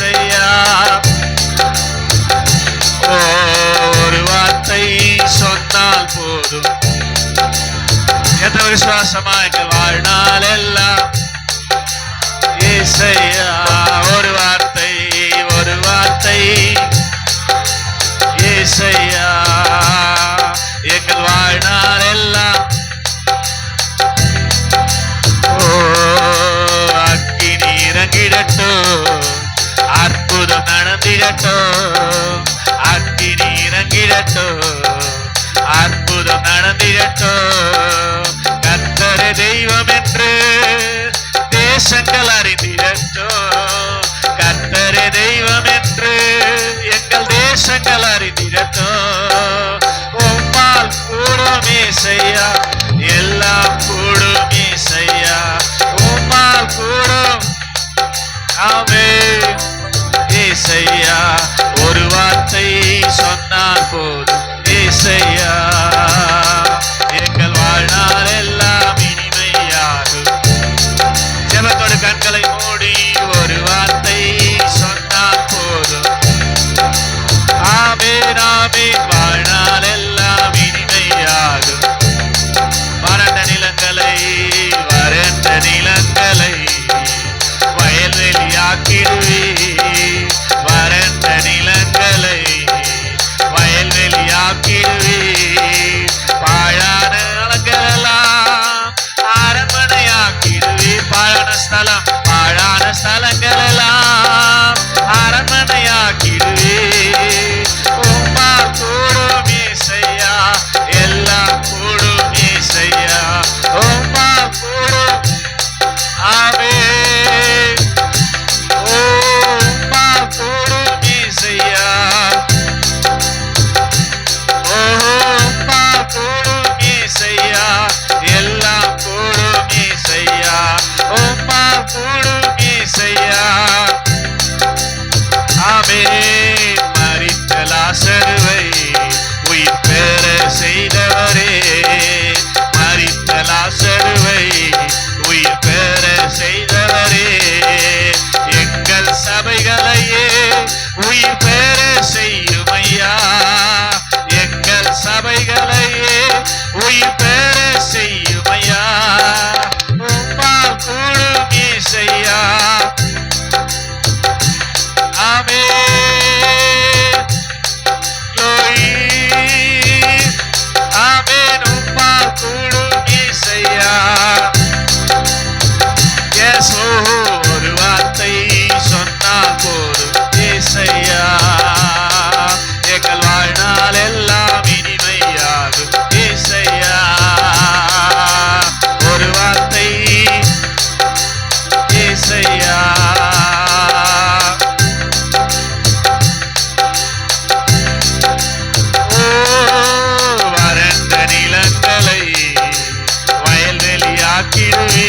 ஏசையா ஒரு வார்த்தை சொன்னால் போதும். எந்த விசுவாசமா எங்கள் வாழ்நாள் எல்லாம்? ஏசையா. இறங்கிடட்டோ அக்கினி இறங்கிடட்டோ அற்புதம் நடந்திடட்டோ கத்தர தெய்வம் என்று தேசங்கள் அறிந்திடட்டோ கத்தர தெய்வம் என்று எங்கள் தேசங்கள் அறிந்திடட்டோ உம்மால் கூடுமே செய்யா எல்லாம் கூடுமே செய்யா உம்மால் கூடும். ஆமே ஏசையா ஒரு வார்த்தை சொன்னால் போதும். ஏசையா. ஏசையா வறண்ட நிலங்களை வயல்வெளியாக்கிடுவே